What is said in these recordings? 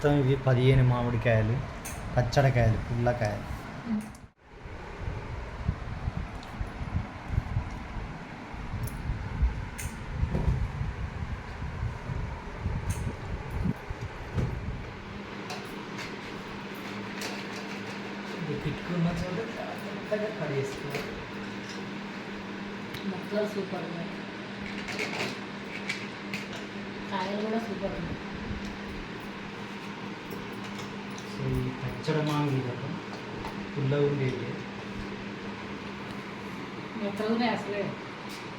మొత్తం ఇవి పదిహేను మామిడికాయలు పచ్చడికాయలు పుల్లకాయలు పెట్టుకున్న చోట జాగ్రత్తగా కడిగేసుకోవాలి మొక్కలు సూపర్ ఉన్నాయి కాయలు కూడా సూపర్ ఉన్నాయి సో ఈ పచ్చడి మామిడి రకం పుల్లగా ఉండేవి మెత్తగా ఉన్నాయి అసలే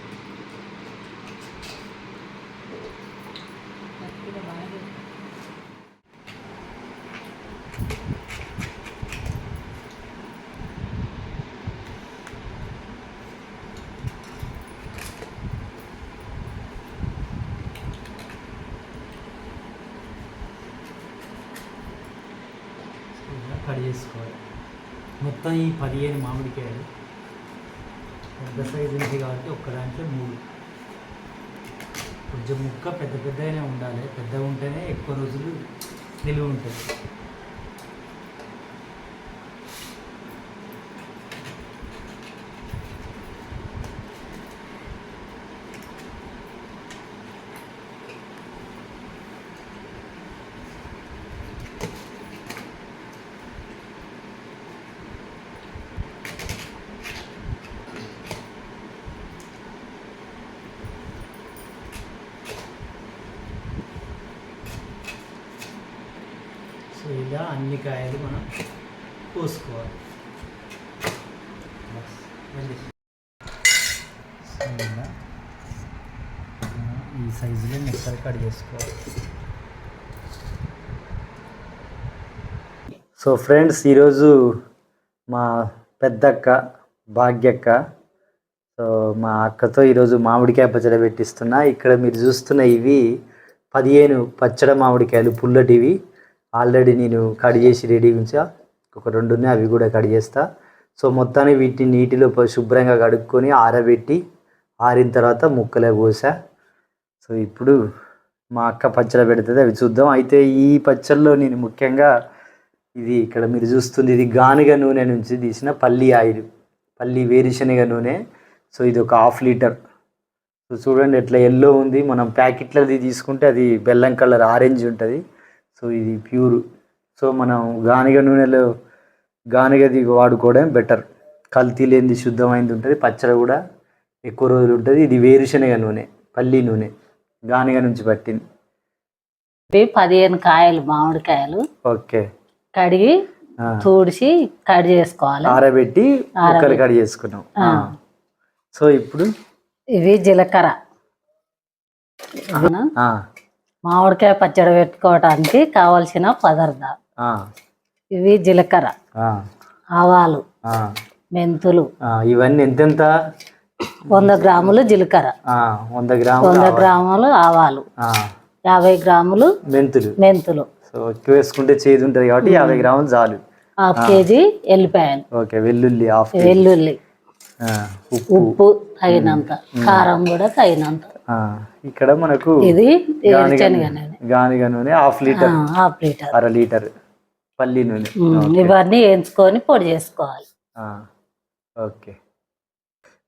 మెత్తగా బాగా చేశారు. ఇలా కట్ చేసుకోవాలి మొత్తం ఈ పదిహేను మామిడికాయలు పెద్ద సైజు కాబట్టి ఒక్క దాంట్లో మూడు. కొంచెం ముక్క పెద్ద పెద్దగానే ఉండాలి. పెద్దగా ఉంటేనే ఎక్కువ రోజులు నిలువ ఉంటుంది సో ఇలా అన్ని కాయలు మనం కోసుకోవాలి. ఈ సైజులో ముక్కలు కట్ చేసుకోవాలి. సో ఫ్రెండ్స్ ఈరోజు మా పెద్దక్క భాగ్యక్క సో మా అక్కతో ఈరోజు మామిడికాయ పచ్చడి పెట్టిస్తున్నా. ఇక్కడ మీరు చూస్తున్న ఇవి పదిహేను పచ్చడి మామిడికాయలు పుల్లటివి. ఆల్రెడీ నేను కట్ చేసి రెడీ ఉంచా. ఒక రెండు ఉన్నాయి అవి కూడా కట్ చేస్తా. సో మొత్తాన్ని వీటిని నీటిలో ప- శుభ్రంగా కడుక్కొని ఆరబెట్టి ఆరిన తర్వాత ముక్కలే పోసా సో ఇప్పుడు మా అక్క పచ్చడి పెడుతుంది అవి చూద్దాం. అయితే ఈ పచ్చళ్ళలో నేను ముఖ్యంగా ఇది ఇక్కడ మీరు చూస్తుంది ఇది గానుగ నూనె నుంచి తీసిన పల్లి ఆయిల్ పల్లి వేరుశనగ నూనె. సో ఇది ఒక హాఫ్ లీటర్. సో చూడండి ఎట్లా ఎల్లో ఉంది. మనం ప్యాకెట్లది తీసుకుంటే అది బెల్లం కలర్ ఆరెంజ్ ఉంటుంది. సో ఇది ప్యూర్. సో మనం గానుగ నూనెలో గానుగది వాడుకోవడం బెటర్ కల్తీ లేనిది శుద్ధమైనది ఉంటుంది పచ్చడి కూడా ఎక్కువ రోజులు ఉంటుంది. ఇది వేరుశనగ నూనె పల్లి నూనె గానుగ నుంచి పట్టింది. పదిహేను కాయలు మామిడికాయలు ఓకే. కడిగి ఆ. తూడిచి కట్ చేసుకోవాలి. ఆరబెట్టి ముక్కలు కట్ చేసుకున్నాం. సో ఇప్పుడు ఇవి జీలకర్ర. మామిడికాయ పచ్చడి పెట్టుకోవడానికి కావలసిన పదార్థాలు. ఇవి జీలకర్ర ఆవాలు మెంతులు. ఇవన్నీ ఎంతెంత? వంద గ్రాములు జీలకర్ర. వంద గ్రాములు వంద గ్రాములు ఆవాలు. యాభై గ్రాములు మెంతులు. మెంతులు. సో ఎక్కువ వేసుకుంటే చేదు ఉంటుంది కాబట్టి యాభై గ్రాములు చాలు. హాఫ్ కేజీ ఎల్లిపాయలు. ఓకే వెల్లుల్లి హాఫ్ వెల్లుల్లి. ఉప్పు. తగినంత. కారం కూడా తగినంత. ఇక్కడ మనకు ఇది గానిగ నూనె. Half litre. Half litre. అర లీటర్ పల్లి నూనె. ఇవన్నీ వేయించుకొని పొడి చేసుకోవాలి. ఓకే.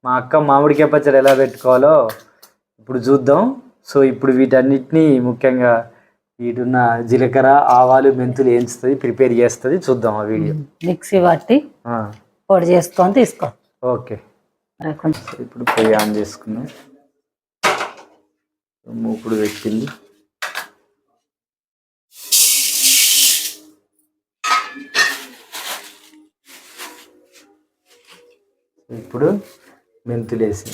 మా అక్క మామిడికాయ పచ్చడి ఎలా పెట్టుకోవాలో ఇప్పుడు చూద్దాం. సో ఇప్పుడు వీటన్నిటిని ముఖ్యంగా వీటున్న జీలకర్ర ఆవాలు మెంతులు వేయించుతుంది ప్రిపేర్ చేస్తుంది. చూద్దాం ఆ వీడియో. మిక్సీ పట్టి పొడి చేసుకొని తీసుకో. ఓకే. ఇప్పుడు పొయ్యి ఆన్ చేసుకున్నాం మూకుడు పెట్టింది. ఇప్పుడు మెంతులు వేసి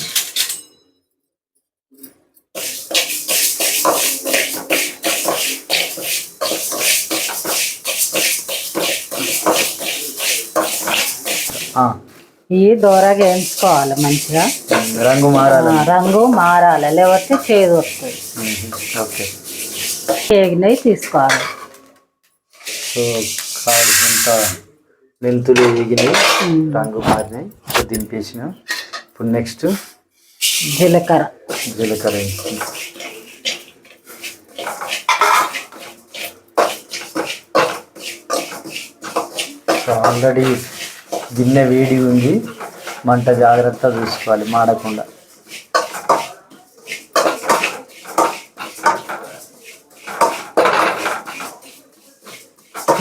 ఆ, ఇవి దూరగా వేయించుకోవాలి మంచిగా. రంగు మారాలి? రంగు మారాలి? లేకపోతే చేదు వస్తుంది. ఓకే. వేగినవి తీసుకోవాలి. సో కావాల్సినంత మెంతులు వేగినాయి రంగు మారినాయి. సో దింపేసిన. ఇప్పుడు నెక్స్ట్ జీలకర్ర. జీలకర్ర ఆల్రెడీ గిన్నె వేడి ఉంది. మంట జాగ్రత్త చూసుకోవాలి మాడకుండా.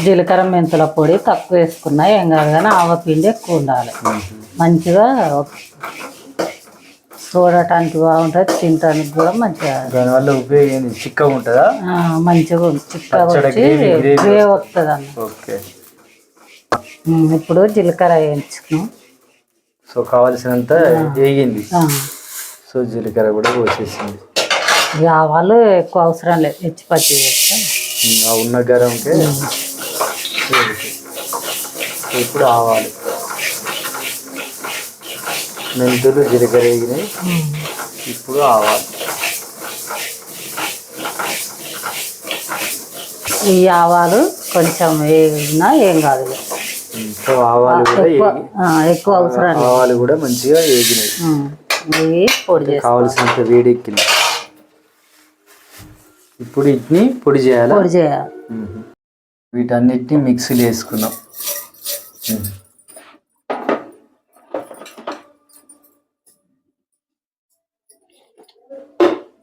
జీలకర్ర మెంతుల పొడి తక్కువ వేసుకున్నా ఏం కాదు కానీ ఆవపిండి ఎక్కువ ఉండాలి. మంచిగా చూడటానికి బాగుంటుంది తినటానికి కూడా మంచిగా. దానివల్ల ఉపయోగం చిక్కగా ఉంటుందా? మంచిగా. చిక్కగా వచ్చి గ్రేవీ, వస్తుంది అన్న ఇప్పుడు జీలకర్ర వేయించుకున్నాం. సో కావలసినంత వేగింది. సో జీలకర్ర కూడా పోసేసింది. ఇక ఆవాలు ఎక్కువ అవసరం లేదు. హెచ్చి పచ్చి ఆ ఉన్న గరంకే ఇప్పుడు ఆవాలు. మెంతులు జీలకర్ర వేగినాయి. ఇప్పుడు ఆవాలు. ఈ ఆవాలు కొంచెం వేగినా ఏం కాదు సో ఆవాలు కూడా ఎక్కువ అవసరం ఆవాలు కూడా మంచిగా వేగినాయి ఇవి పొడి కావలసినంత వేడెక్కింది ఇప్పుడు వీటిని పొడి చేయాలా? పొడి చేయాలి. వీటన్నిటిని మిక్సీలో వేసుకున్నాం.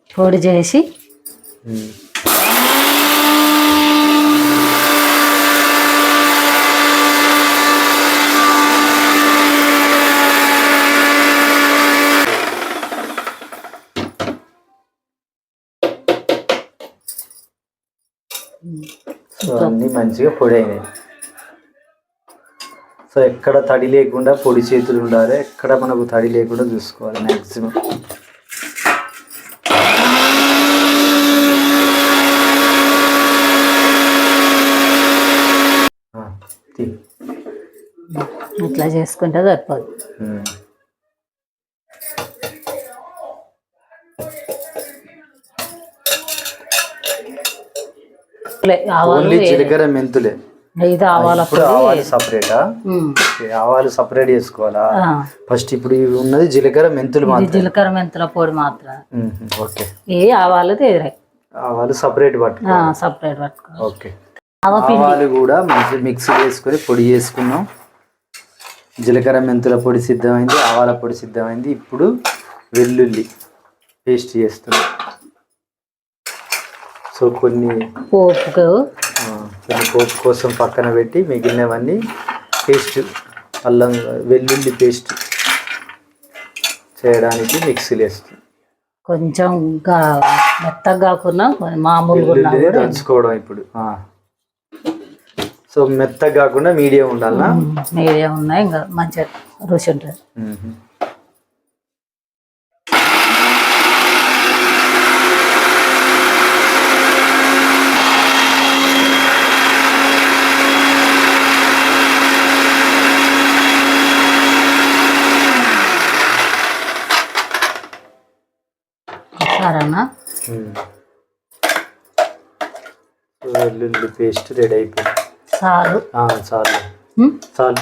పొడి చేసి సో అన్నీ మంచిగా పొడి అయినాయి సో ఎక్కడ తడి లేకుండా పొడి చేతులు ఉండాలి ఎక్కడ మనకు తడి లేకుండా చూసుకోవాలి మ్యాక్సిమం ఇట్లా చేసుకుంటే సరిపోదు. లే, ఆవాలు ఓన్లీ జీలకర్ర మెంతులే. ఇది ఆవాల ఇప్పుడు ఆవాలు సపరేటా? ఆవాలు సపరేట్ చేసుకోవాలా? ఫస్ట్ ఇప్పుడు ఇవి ఉన్నది జీలకర్ర మెంతులు మాత్రం జీలకర్ర మెంతుల పొడి మాత్రం. ఓకే. ఇవి ఆవాలు తీరాయి ఆవాలు సపరేట్ పట్టుకో సపరేట్ పట్టుకో ఓకే. ఆవాలు కూడా మంచి మిక్సీ చేసుకొని పొడి చేసుకున్నాం. జీలకర్ర మెంతుల పొడి సిద్ధమైంది ఆవాల పొడి సిద్ధమైంది. ఇప్పుడు వెల్లుల్లి పేస్ట్ చేస్తున్నాం. సో కొన్ని పోపుకు కొన్ని పోపు కోసం పక్కన పెట్టి మిగిలినవన్నీ పేస్ట్ అల్లం వెల్లుల్లి పేస్ట్ చేయడానికి మిక్సీలు వేస్తాం కొంచెం మెత్తగా కాకుండా మామూలుగా దంచుకోవడం ఇప్పుడు. సో మెత్తగా కాకుండా మీడియం ఉండాలనా? మీడియం ఉన్నాయి ఇంకా మంచిగా రుచి ఉంటుంది. సో వెల్లుల్లి పేస్ట్ రెడీ అయిపోయింది. చాలు చాలు చాలు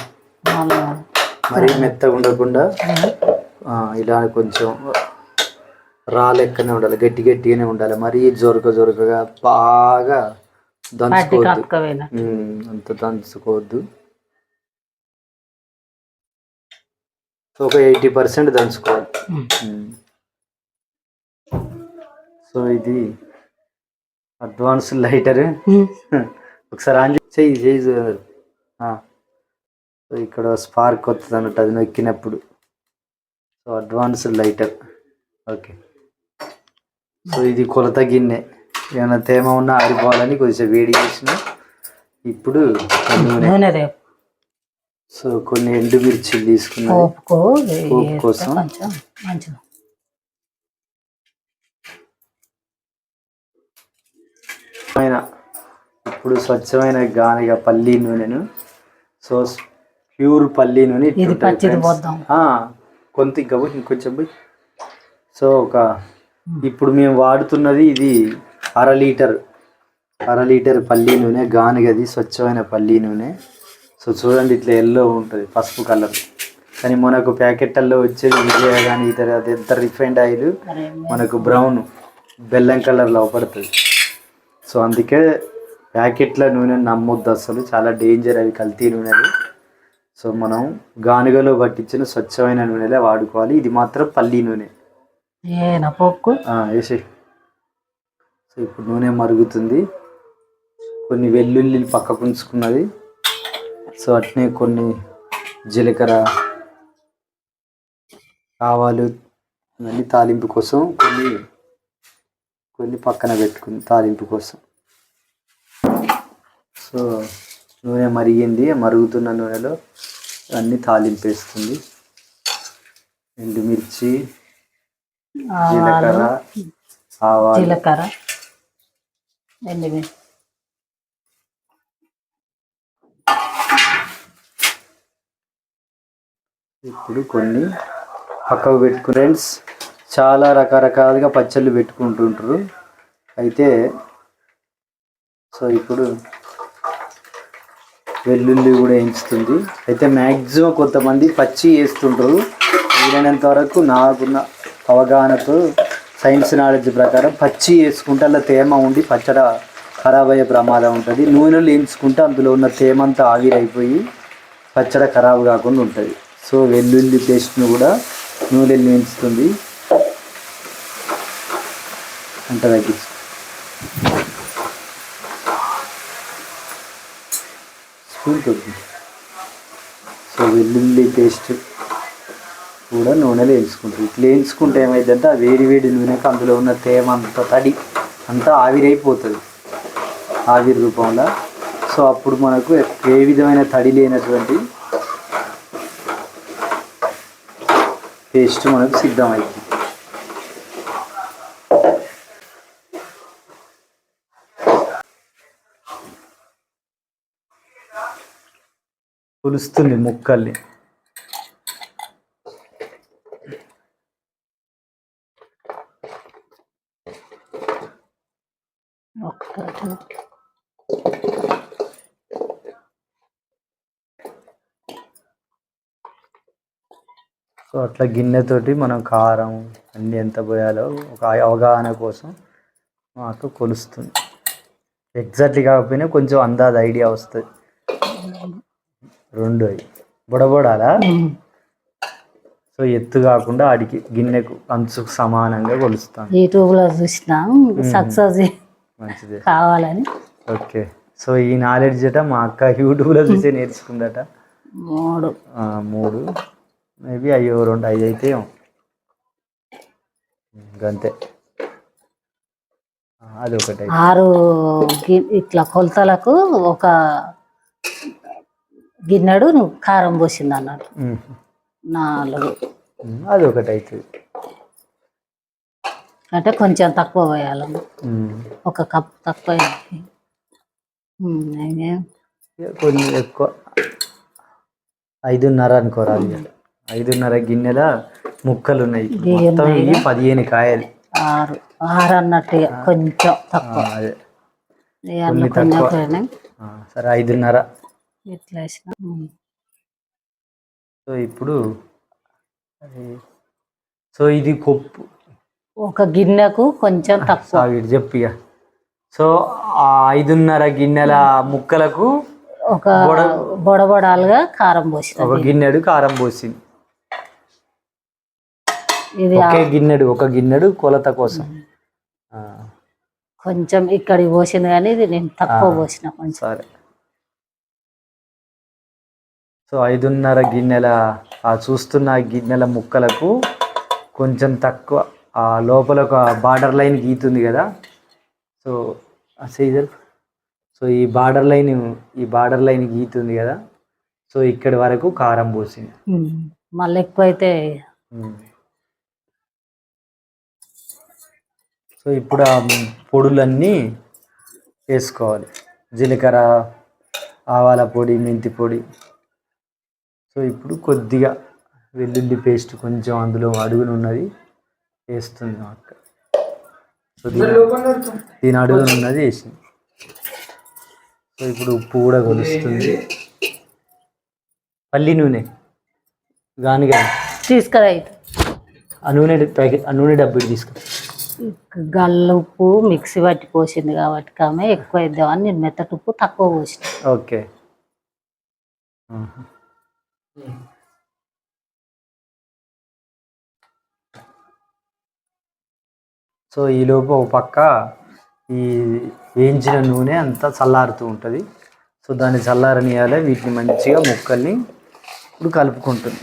మరీ మెత్తగా ఉండకుండా ఇలా కొంచెం రా లెక్కనే ఉండాలి గట్టి గట్టిగానే ఉండాలి. మరీ జొరక జొరకగా బాగా దంచుకోవద్దు. అంత దంచుకోవద్దు. ఒక ఎయిటీ పర్సెంట్ దంచుకోవాలి. సో ఇది అడ్వాన్స్ లైటర్. ఒకసారి ఆన్ చేయి. ఆ. సో ఇక్కడ స్పార్క్ వస్తుంది అన్నట్టు అది నొక్కినప్పుడు. So advance lighter. Okay. So ఇది కొలత గిన్నె. ఏమైనా తేమ ఉన్నా ఆరిపోవాలని కొంచెం వేడి చేసిన ఇప్పుడు నూనె. సో కొన్ని ఎండుమిర్చిలు తీసుకున్నాను. కోసం. కొంచెం మంచిగా స్వచ్ఛమైన ఇప్పుడు స్వచ్ఛమైన గానిగ పల్లి నూనెను. సో ప్యూర్ పల్లి నూనె కొంత ఇంకా ఇంకొంచెం పోయి. సో ఒక ఇప్పుడు మేము వాడుతున్నది ఇది అర లీటర్ అర లీటర్ పల్లి నూనె గానిగది స్వచ్ఛమైన పల్లి నూనె. సో చూడండి ఇట్లా ఎల్లో ఉంటుంది పసుపు కలర్. కానీ మనకు ప్యాకెట్లలో వచ్చేది విజయ కానీ ఇతర అది ఎంత రిఫైండ్ ఆయిల్ మనకు బ్రౌన్ బెల్లం కలర్లో పడుతుంది. సో అందుకే ప్యాకెట్ల నూనె నమ్మొద్దు అసలు. చాలా డేంజర్ అవి కల్తీ నూనెలు సో మనం గానుగలో పట్టించిన స్వచ్ఛమైన నూనెలే వాడుకోవాలి. ఇది మాత్రం పల్లి నూనె. వేసి సో ఇప్పుడు నూనె మరుగుతుంది. కొన్ని వెల్లుల్లి పక్కకు ఉంచుకున్నది. సో అట్నే కొన్ని జీలకర్ర ఆవాలు ఇవన్నీ తాలింపు కోసం కొన్ని కొన్ని పక్కన పెట్టుకుంది తాలింపు కోసం. సో నూనె మరిగింది. మరుగుతున్న నూనెలో అన్నీ తాలింపు వేస్తుంది. ఎండుమిర్చి జీలకర్ర ఆవాలు. ఆవాలు జీలకర్ర ఎండుమిర్చి ఇప్పుడు కొన్ని పక్కకు పెట్టుకుని ఫ్రెండ్స్ చాలా రకరకాలుగా పచ్చళ్ళు పెట్టుకుంటుంటారు. అయితే సో ఇప్పుడు వెల్లుల్లి కూడా వేయించుతుంది అయితే మ్యాక్సిమం కొంతమంది పచ్చి వేస్తుంటారు వీలైనంత వరకు నాకున్న అవగాహనతో సైన్స్ నాలెడ్జ్ ప్రకారం పచ్చి వేసుకుంటే అలా తేమ ఉండి పచ్చడ ఖరాబ్ అయ్యే ప్రమాదం ఉంటుంది. నూనెలు వేయించుకుంటే అందులో ఉన్న తేమ అంతా ఆవిరైపోయి పచ్చడి ఖరాబ్ కాకుండా ఉంటుంది. సో వెల్లుల్లి పేస్ట్ను కూడా నూనెలు వేయించుతుంది అంట తగ్గించు స్పూన్ కొద్ది సో వెల్లుల్లి పేస్ట్ కూడా నూనెలో వేయించుకుంటారు. ఇట్లా వేయించుకుంటే ఏమైందంటే ఆ వేడి వేడి నూనెకి అందులో ఉన్న తేమ అంత తడి అంతా ఆవిరైపోతుంది. ఆవిరి రూపంలో. సో అప్పుడు మనకు ఏ విధమైన తడి లేనటువంటి పేస్ట్ మనకు సిద్ధమైంది కొలుస్తుంది ముక్కల్ని. సో అట్లా గిన్నెతోటి మనం కారం అన్ని ఎంత పోయాలో ఒక అవగాహన కోసం మాకు కొలుస్తుంది. ఎగ్జాక్ట్లీ కాకపోయినా కొంచెం అందాజ ఐడియా వస్తుంది. రెండు అవి బుడబొడాలా. సో ఎత్తు కాకుండా ఆడికి గిన్నెకు అంచుకు సమానంగా కొలుస్తాను యూట్యూబ్లో చూసిన సక్సెస్ మంచిదే. కావాలని. ఓకే. సో ఈ నాలెడ్జ్ అట మా అక్క యూట్యూబ్లో చూసే నేర్చుకుందట. మూడు. మూడు. మేబీ అయ్యో రెండు ఐదు అయితే ఆ, అది ఒకటి ఆరు ఇట్లా కొలతలకు ఒక గిన్నెడు నువ్వు కారం పోసింది అన్నాడు. నాలుగు. అది ఒకటి అవుతుంది అంటే కొంచెం తక్కువ పోయాలి ఉమ్. ఒక కప్ తక్కువ కొన్ని ఎక్కువ. ఐదున్నర అనుకోరాలి ఇక. ఐదున్నర గిన్నెల ముక్కలు ఉన్నాయి బియ్యం మొత్తం ఇవి పదిహేను కాయలు. ఆరు. ఆరు అన్నట్టు కొంచెం తక్కువ. సరే ఐదున్నర. ఇట్లా వేసిన ఉమ్. సో ఇప్పుడు అది- సో ఇది కొప్పు. ఒక గిన్నెకు కొంచెం తక్కువ. సాగిడు చెప్పు ఇక. సో ఆ ఐదున్నర గిన్నెల ముక్కలకు ఒక బొడబొడాలుగా కారం పోసిన ఒక గిన్నెడు కారం పోసింది. ఇది ఒకే గిన్నెడు ఒక గిన్నెడు కొలత కోసం. కొంచెం ఇక్కడికి పోసింది కానీ ఇది నేను తక్కువ పోసిన కొంచెం. సరే. సో ఐదున్నర గిన్నెల ఆ చూస్తున్న గిన్నెల ముక్కలకు కొంచెం తక్కువ ఆ లోపల ఒక బార్డర్ లైన్ గీతుంది కదా. సో సీజర్ సో ఈ బార్డర్ లైన్ ఈ బార్డర్ లైన్ గీతుంది కదా. సో ఇక్కడి వరకు కారం పోసింది. మళ్ళీ ఎక్కువ అయితే ఉమ్. సో ఇప్పుడు ఆ పొడులన్నీ వేసుకోవాలి. జీలకర్ర ఆవాల పొడి మెంతి పొడి. సో ఇప్పుడు కొద్దిగా వెల్లుల్లి పేస్ట్ కొంచెం అందులో అడుగున ఉన్నది వేస్తుంది అక్క. సో దీని అడుగున ఉన్నది వేసింది. సో ఇప్పుడు ఉప్పు కూడా కొలుస్తుంది. పల్లి నూనె గానుగా తీసుకురా అయితే ఆ నూనె ప్యాకెట్ ఆ నూనె డబ్బు తీసుకురా. గల్లు ఉప్పు మిక్సీ పట్టి పోసింది కాబట్టి కామె ఎక్కువ వేద్దామని నేను మెత్తటి ఉప్పు తక్కువ పోసిన. ఓకే. సో ఈలోపు ఒక పక్క ఈ వేయించిన నూనె అంతా చల్లారుతూ ఉంటుంది. సో దాన్ని చల్లారనియాలి వీటిని మంచిగా ముక్కల్ని ఇప్పుడు కలుపుకుంటుంది.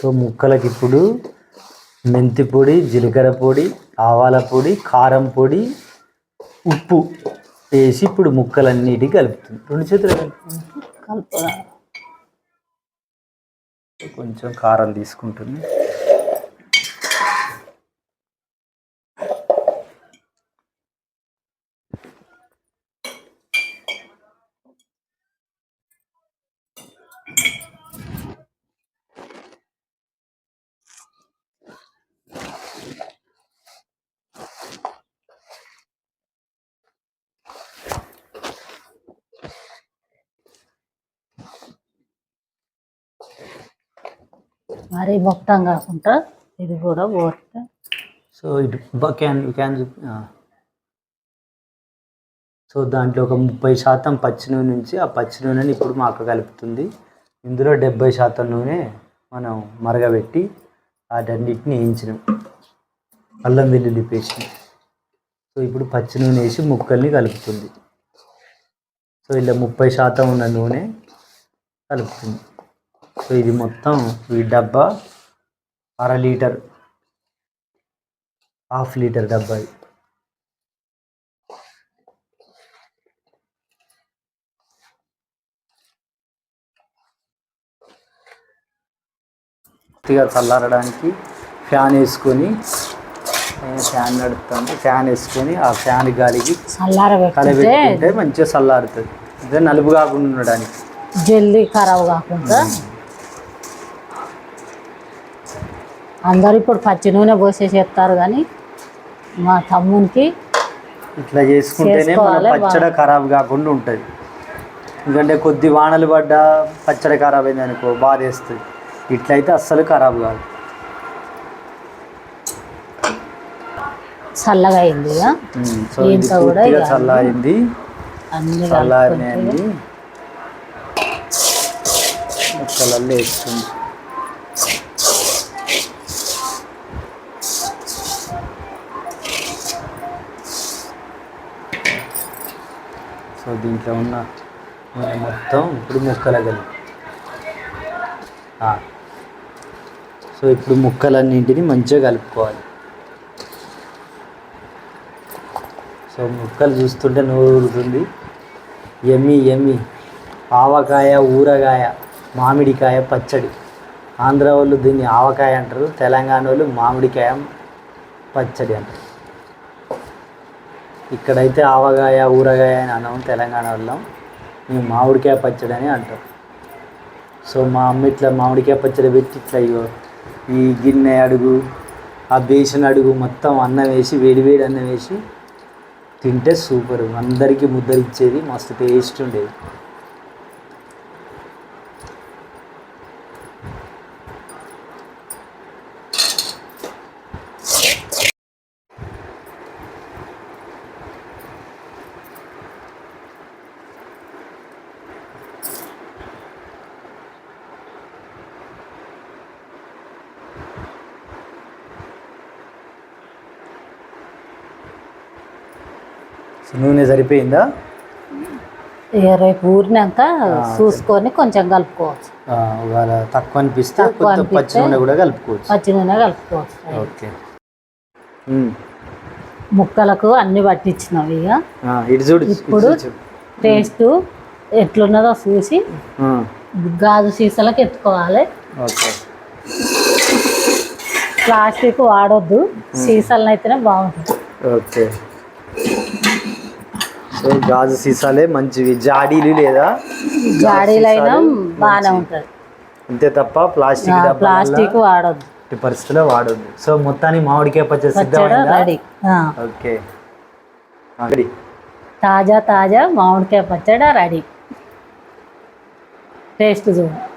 సో ముక్కలకి ఇప్పుడు మెంతి పొడి జీలకర్ర పొడి ఆవాల పొడి కారం పొడి ఉప్పు వేసి ఇప్పుడు ముక్కలన్నిటి కలుపుతుంది. రెండు చేతులు కలుపుతుంది కలుపు కొంచెం కారం తీసుకుంటుంది. మరి మొత్తం కాకుండా ఇది కూడా పోతే సో ఇటు క్యాన్ క్యాన్ సో దాంట్లో ఒక ముప్పై శాతం పచ్చి నూనె నుంచి ఆ పచ్చి నూనెని ఇప్పుడు మా అక్క కలుపుతుంది. ఇందులో డెబ్బై శాతం నూనె మనం మరగబెట్టి వాటన్నిటిని వేయించినాం. అల్లం వెల్లుల్లి పేస్ట్. సో ఇప్పుడు పచ్చి నూనె వేసి ముక్కల్ని కలుపుతుంది. సో ఇలా ముప్పై శాతం ఉన్న నూనె కలుపుతుంది. సో ఇది మొత్తం ఈ డబ్బా అర లీటర్ హాఫ్ లీటర్ డబ్బా ఇది. పూర్తిగా చల్లారడానికి ఫ్యాన్ వేసుకొని ఫ్యాన్ నడుపుతాను ఫ్యాన్ వేసుకొని ఆ ఫ్యాన్ గాలికి కలబెట్టుకుంటే మంచిగా చల్లారుతుంది. అదే నలుపు కాకుండా ఉండడానికి. జల్దీ ఖరాబ్ కాకుండా అందరు ఇప్పుడు పచ్చి నూనె పోసేసి చేస్తారు కానీ మా తమ్మునికి ఇట్లా చేసుకుంటేనే మన పచ్చడి ఖరాబ్ కాకుండా ఉంటుంది. ఎందుకంటే కొద్ది వానలు పడ్డా పచ్చడి ఖరాబ్ అయింది అనుకో బాధ వేస్తుంది. ఇట్లయితే అస్సలు ఖరాబ్ కాదు. చల్లగా అయింది ఇక. కూడా చల్లారింది. చల్లారినాయండి. వేస్తుంది దీంట్లో ఉన్న మొత్తం ఇప్పుడు ముక్కల కలిపి సో ఇప్పుడు ముక్కలన్నింటినీ మంచిగా కలుపుకోవాలి. సో ముక్కలు చూస్తుంటే నోరు ఊరుతుంది. ఎమ్మి ఎమ్మి. ఆవకాయ ఊరగాయ మామిడికాయ పచ్చడి. ఆంధ్ర వాళ్ళు దీన్ని ఆవకాయ అంటారు. తెలంగాణ వాళ్ళు మామిడికాయ పచ్చడి అంటారు. ఇక్కడైతే ఆవకాయ ఊరగాయ అని అన్నాం తెలంగాణ వాళ్ళం. మేము మామిడికాయ పచ్చడి అని అంటాం సో మా అమ్మ ఇట్లా మామిడికాయ పచ్చడి పెట్టి ఇట్లా ఇగో ఈ గిన్నె అడుగు ఆ బేసిన అడుగు మొత్తం అన్నం వేసి వేడి వేడి అన్నం వేసి తింటే సూపర్. అందరికీ ముద్దరిచ్చేది మస్తు టేస్ట్ ఉండేది. నూనె సరిపోయిందా? రేపు ఊరినాక చూసుకొని కొంచెం కలుపుకోవచ్చు. తక్కువ అనిపిస్తే పచ్చి నూనె కూడా కలుపుకోవచ్చు. పచ్చి నూనె కలుపుకోవచ్చు. ఓకే. ముక్కలకు అన్ని పట్టించినవి ఇక. ఇప్పుడు. టేస్ట్ ఎట్లున్నదో చూసి గాజు సీసాలకు ఎత్తుకోవాలి. ప్లాస్టిక్ వాడొద్దు. సీసాలను అయితేనే బాగుంటుంది. ఓకే. సో గాజు సీసాలే మంచివి. జాడీలు లేదా? జాడీలైనా బాగానే ఉంటుంది అంతే తప్ప ప్లాస్టిక్ ప్లాస్టిక్ వాడొద్దు. ఎట్టి పరిస్థితిలో వాడొద్దు. సో మొత్తానికి మామిడికాయ పచ్చడి సిద్ధమైందా? ఓకే. రెడీ. తాజా తాజా మామిడికాయ పచ్చడి రెడీ. టేస్ట్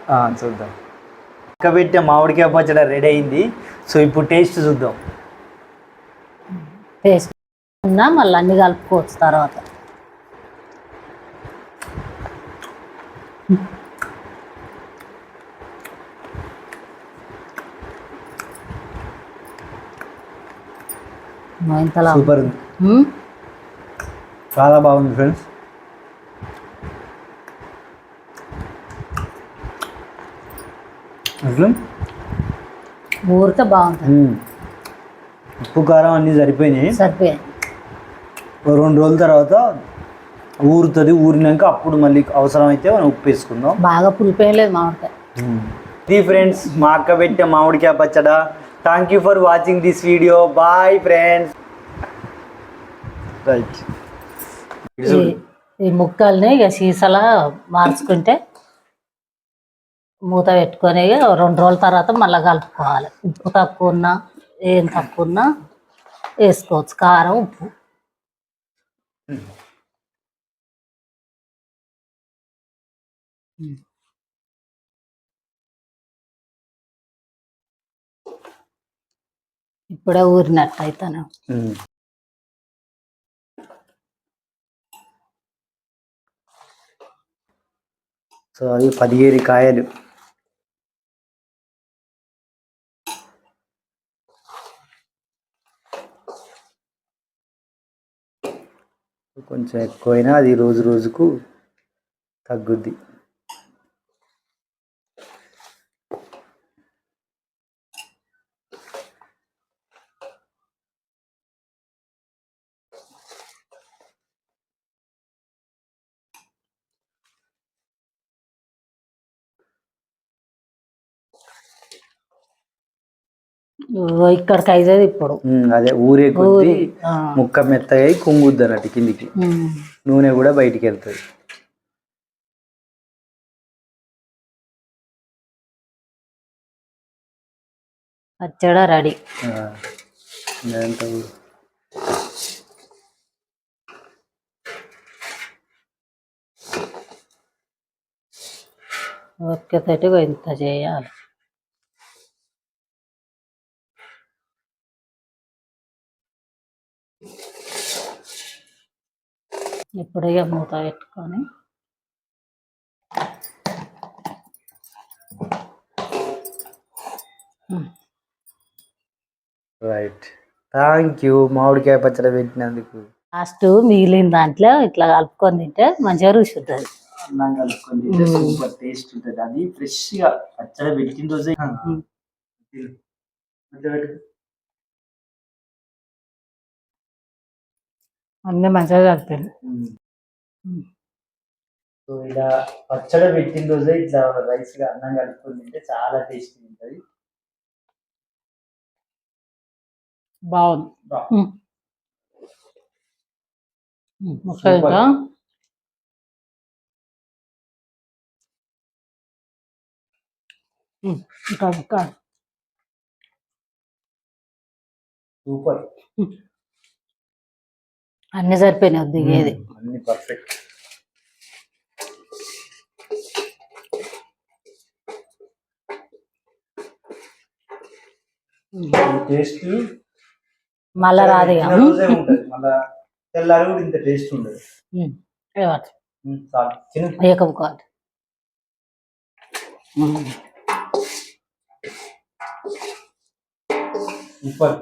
ఆ, చూద్దాం. పెట్టే మామిడికాయ పచ్చడి రెడీ అయింది. సో ఇప్పుడు టేస్ట్ చూద్దాం. టేస్ట్ ఉన్నా మళ్ళీ అన్ని కలుపుకోవచ్చు తర్వాత మా ఇంతలా సూపర్. చాలా బాగుంది ఫ్రెండ్స్. బాగుంటుంది మ్మ్. ఉప్పు కారం అన్నీ సరిపోయినాయి. సరిపోయింది ఓ రెండు రోజుల తర్వాత ఊరుతుంది ఊరినాక అప్పుడు మళ్ళీ అవసరమైతే మనం ఉప్పు వేసుకుందాం బాగా పులిపోయలేదు మామిడికాయ. ఇది ఫ్రెండ్స్ మా అక్క పెట్టే మామిడికాయ పచ్చడ. Thank you for watching this video bye friends right ఈ- ముక్కల్ని ఇక సీసాలా మార్చుకుంటే మూత పెట్టుకొని రెండు రోజుల తర్వాత మళ్ళీ కలుపుకోవాలి. ఉప్పు తక్కువ ఉన్నా ఏం తక్కువ ఉన్నా వేసుకోవచ్చు. కారం ఉప్పు. ఇప్పుడే ఊరినట్టు అయితేనే సో అవి పదిహేను కాయలు. కొంచెం ఎక్కువైనా అది రోజు రోజుకు తగ్గుద్ది. ఇక్కడికి అయ్యేది ఇప్పుడు. అదే ఊరే కొద్దీ ముక్క మెత్తగా కుంగుద్ది అన్నట్టు కిందికి. నూనె కూడా బయటికి వెళ్తుంది పచ్చడి రెడీ. ఒక్కతోటి ఇంత చేయాలి. ఇప్పుడు ఇక మూత పెట్టుకొని. రైట్. థ్యాంక్ యూ మామిడికాయ పచ్చడి పెట్టినందుకు. లాస్ట్ మిగిలిన దాంట్లో ఇట్లా కలుపుకొని తింటే మంచిగా రుచి ఉంటుంది అన్నం కలుపుకొని తింటే సూపర్ టేస్ట్ ఉంటుంది. అది ఫ్రెష్గా పచ్చడి పెట్టిన రోజే అన్నీ మంచిగా కలిపింది సో ఇలా పచ్చడి పెట్టిన రోజే ఇట్లా రైస్గా అన్నం కలుపుకొని తింటే చాలా టేస్టీ ఉంటుంది. బాగుంది. ఇంకా సూపర్. అన్ని సరిపోయినాయి దిగేది. అన్ని పర్ఫెక్ట్ టేస్ట్ మళ్ళా రాదు తెల్లారి కూడా ఇంత టేస్ట్ ఉండదు. ఉమ్, ఏవాటి? ఉమ్, చాలు. తిను. ఏకం కాదు ఉమ్. సూపర్